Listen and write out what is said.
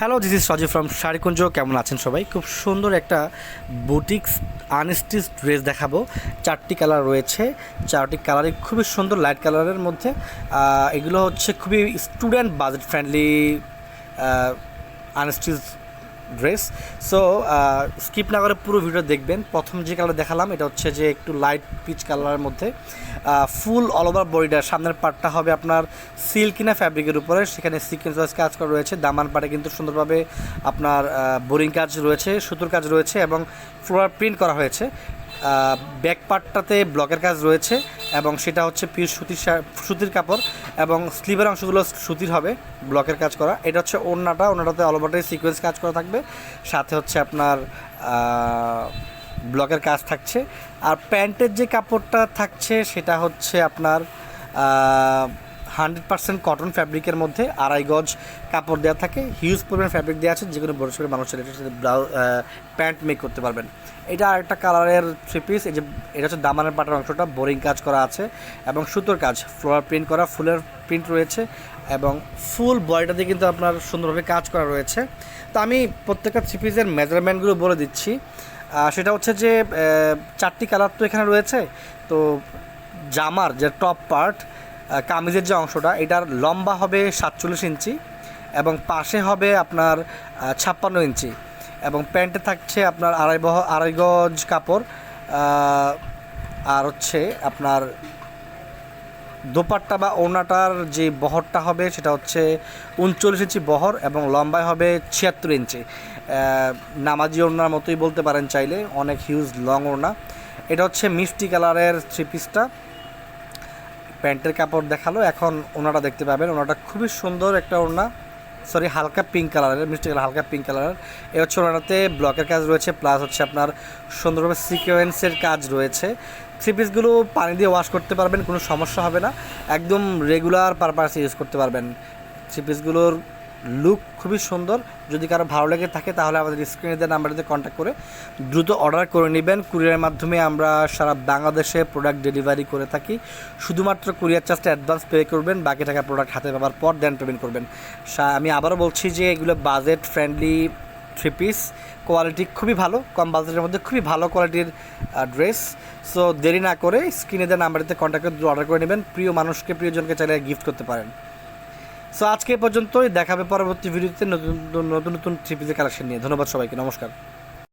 Hello this is Saji from Sharikunj কেমন আছেন সবাই? খুব সুন্দর একটা বুটিক্স আনস্টিচ ড্রেস দেখাবো। চারটি কালার রয়েছে। চারটি কালারই খুবই সুন্দর, লাইট কালারের মধ্যে। এগুলো হচ্ছে খুবই student budget friendly unstitch dress so skip না করে পুরো ভিডিও দেখবেন। প্রথম যে কালার দেখালাম, এটা হচ্ছে যে একটু লাইট পিচ কালারের মধ্যে। ফুল অল ওভার বডিটা সামনের পার্টটা হবে আপনার সিল্কিনা ফ্যাব্রিকের উপরে। সেখানে সিকোয়েন্স ওয়াইজ কাজ করা রয়েছে। দামান পাটে কিন্তু সুন্দরভাবে আপনার বোরিং কাজ রয়েছে, সুতোর কাজ রয়েছে এবং ফ্লোয়ার প্রিন্ট করা হয়েছে। ব্যাক পার্টটাতে ব্লকের কাজ রয়েছে। এবং সেটা হচ্ছে পিস সুতির সুতির কাপড় এবং স্লিভের অংশগুলো সুতির হবে ব্লকের কাজ করা। এটা হচ্ছে ওড়নাটা, ওড়নাটাতে অলওভারটাই সিকোয়েন্স কাজ করা থাকবে। সাথে হচ্ছে আপনার ব্লকের কাজ থাকছে। আর প্যান্টের যে কাপড়টা থাকছে, সেটা হচ্ছে আপনার হান্ড্রেড পার্সেন্ট কটন ফ্যাব্রিকের মধ্যে আড়াই গজ কাপড় দেওয়া থাকে। হিউজ পরিমাণ ফ্যাব্রিক দেওয়া আছে, যে কোনো বড় ছোটো মানুষের এটার সাথে প্যান্ট মেক করতে পারবেন। এটা আরেকটা কালারের থ্রি পিস এই যে এটা হচ্ছে দামানের পাটার অংশটা বোরিং কাজ করা আছে এবং সুতোর কাজ ফ্লোয়ার প্রিন্ট করা, ফুলের প্রিন্ট রয়েছে এবং ফুল বডিটাতে কিন্তু আপনার সুন্দরভাবে কাজ করা রয়েছে। তো আমি প্রত্যেকটা থ্রি পিসের মেজারমেন্টগুলো বলে দিচ্ছি। সেটা হচ্ছে যে চারটি কালার তো এখানে রয়েছে। তো জামার যে টপ পার্ট কামিজের যে অংশটা, এটার লম্বা হবে সাতচল্লিশ ইঞ্চি এবং পাশে হবে আপনার ছাপ্পান্ন ইঞ্চি এবং প্যান্টে থাকছে আপনার আড়াই বহ, আড়াই গজ কাপড় আর হচ্ছে আপনার দোপাট্টা বা ওড়নাটার যে বহরটা হবে সেটা হচ্ছে উনচল্লিশ ইঞ্চি বহর এবং লম্বায় হবে ছিয়াত্তর ইঞ্চি। নামাজি ওড়নার মতোই বলতে পারেন চাইলে, অনেক হিউজ লং ওড়না। এটা হচ্ছে মিষ্টি কালারের থ্রি পিসটা প্যান্টের কাপড় দেখাল। এখন ওনাটা দেখতে পাবেন। ওনাটা খুবই সুন্দর একটা ওড়না। সরি হালকা পিঙ্ক কালারের মিষ্টি কালার হালকা পিঙ্ক কালারের এ হচ্ছে ওনাটাতে ব্লকের কাজ রয়েছে প্লাস হচ্ছে আপনার সুন্দরভাবে সিকোয়েন্সের কাজ রয়েছে। থ্রি পিসগুলো পানি দিয়ে ওয়াশ করতে পারবেন, কোনো সমস্যা হবে না। একদম রেগুলার পারপাসে ইউজ করতে পারবেন। থ্রি পিসগুলোর লুক খুবই সুন্দর। যদি কারও ভালো লেগে থাকে, তাহলে আমাদের স্ক্রিনে দেওয়া নাম্বারটিতে কন্ট্যাক্ট করে দ্রুত অর্ডার করে নেবেন। কুরিয়ারের মাধ্যমে আমরা সারা বাংলাদেশে প্রোডাক্ট ডেলিভারি করে থাকি। শুধুমাত্র কুরিয়ার চার্জটা অ্যাডভান্স পে করবেন, বাকি টাকা প্রোডাক্ট হাতে পাওয়ার পর দেন পেমেন্ট করবেন। আমি আবারও বলছি যে এগুলো budget friendly three piece quality খুবই ভালো, কম বাজেটের মধ্যে খুবই ভালো কোয়ালিটির ড্রেস সো দেরি না করে স্ক্রিনে দেওয়া নাম্বারটিতে কন্ট্যাক্ট করে অর্ডার করে নেবেন। প্রিয় মানুষকে, প্রিয়জনকে চাইলে গিফট করতে পারেন। সো আজকে পর্যন্তই। দেখাবে পরবর্তী ভিডিওতে নতুন নতুন নতুন থ্রি পিসের কালেকশন নিয়ে। ধন্যবাদ সবাইকে। নমস্কার।